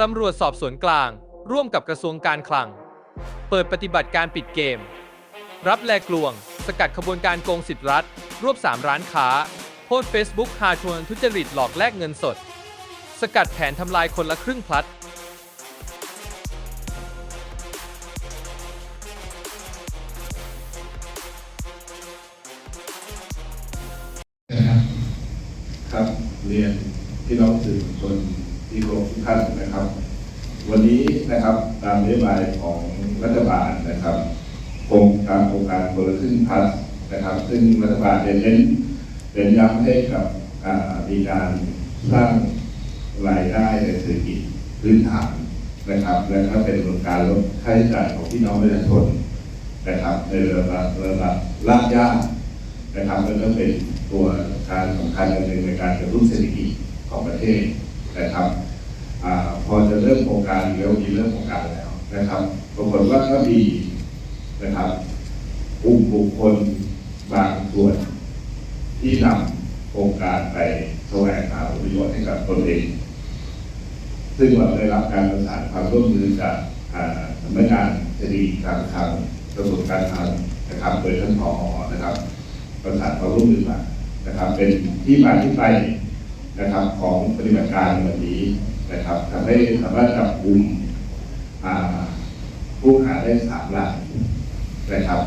ตำรวจสอบสวนกลาง ร่วมกับกระทรวงการคลัง เปิดปฏิบัติการปิดเกม รับแลกลวง สกัดขบวนการโกงสิทธิรัฐ รวบ 3 ร้านค้า โพสเฟซบุ๊กหาชวนทุจริตหลอกแลกเงินสด สกัดแผนทำลายคนละครึ่งพลัดครับครับเรียนพี่น้องสื่อมวลชน ที่เคารพทุกท่านนะครับ วันนี้นะครับตามนโยบายของรัฐบาลนะครับโครงการโครงการคนละครึ่งพันนะครับ ซึ่งรัฐบาลเน้นเป็นย้ำให้กับอ่ามีการสร้างรายได้ในเศรษฐกิจพื้นฐานนะครับ และก็เป็นการลดค่าใช้จ่ายของพี่น้องประชาชนนะครับในระดับระดับรากหญ้านะครับแล้วก็เป็นตัวการสำคัญอันหนึ่งในการกระตุ้นเศรษฐกิจของประเทศ นะครับอพอจะเริ่มโครงการเร็วมีเริ่มโครงการแล้วนะครับปรากฏว่าก็มีนะครับกลุ่มบุคคลบางส่วน ที่นำโครงการไปแสวงหาผลประโยชน์ให้กับตนเอง ซึ่งเราได้รับการประสานความร่วมมือจากอ่าสำนักงานเศรษฐกิจการคลังกระทรวงการคลังนะครับ โดยท่านผอนะครับ ประสานความร่วมมือมานะครับ เป็นที่มาที่ไป นะครับของปฏิบัติการวันนี้นะครับทำให้สามารถจับกลุ่มผู้หาได้สามรายนะครับ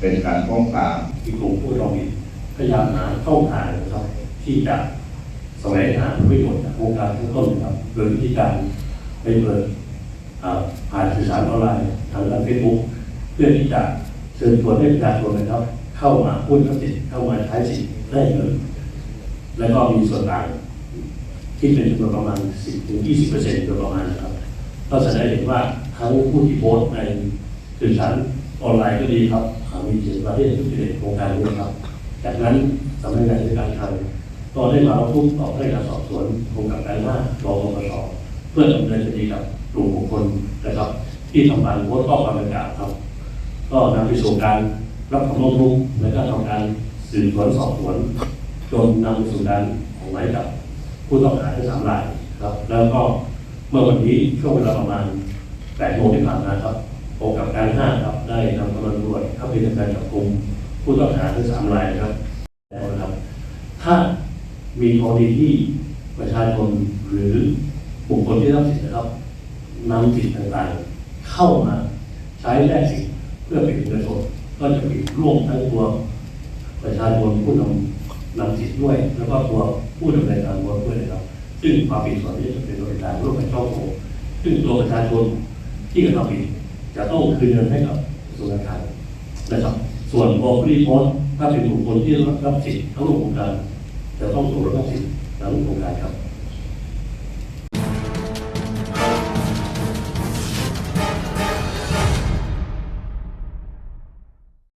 เป็นการป้องปรามที่กลุ่มผู้ร้องเรียนพยายามหาช่องทานะครับ ที่จะแสวงหาผลประโยชน์จากโครงการทั้งต้นนะครับ โดยวิธีการไปเปิดอ่าผ่านสื่อสารออนไลน์ทางด้านเฟซบุ๊กเพื่อที่จะเชิญชวนให้ประชาชนนะครับ เข้ามาพูดกับสิทธิ์เข้ามาใช้สิทธิ์ได้เงินแล้วก็มีส่วนต่าง ที่เป็นจำนวนประมาณ 10ถึง20 โดยประมาณนะครับก็แสดงเห็นว่าทั้งผู้ที่โพสต์ในสื่อสารออนไลน์ก็ดีครับอ่ามีเจตนาที่จะทุจริตโครงการนี้ครับ จากนั้นสำนักงานราชการคลังก็ได้มาร้องทุกข์ต่อพนักานสอบสวนกรมการห้ารองปปชเพื่อดำเนินคดีกับกลุ่มบุคคลนะครับ ที่ทำการโพสต์ข้อความดังกล่าวครับ ก็นำไปสู่การรับคำร้องทุกข์และก็ทำการสืบสวนสอบสวนจนนำไปสู่การออกหมายจับ ผู้ต้องหาทั้งสามรายครับ แล้วก็เมื่อวันนี้ช่วงเวลาประมาณ8โมงที่ผ่านมาครับกองกับการห้าครับได้นำกำลังตำรวจเข้าไปทำการจับกลุ่มผู้ต้องหาทั้งสามรายครับแล้วนะครับ ถ้ามีกรณีที่ประชาชนหรือบุคคลที่รับสิทธิ์นะครับนำสิทธิ์ต่างๆ เข้ามาใช้แลกสิทธิ์เพื่อเป็นเงินสดก็จะผิดร่วมทั้งตัวประชาชนผู้นำ นำจิตด้วย แล้วก็ตัวผู้ดำเนินการบนด้วยนะครับ ซึ่งความผิดส่วนนี้จะเป็นโดยการร่วมกันช่อโกงซึ่งตัวประชาชนที่กระทำผิดจะต้องคืนเงินให้กับกระทรวงการคลังนะครับ ส่วนบริโภคถ้าเป็นบุคคลที่รับสิทธิ์ทั้งโครงการจะต้องตรวจรับสิทธิ์หลังโครงการครับ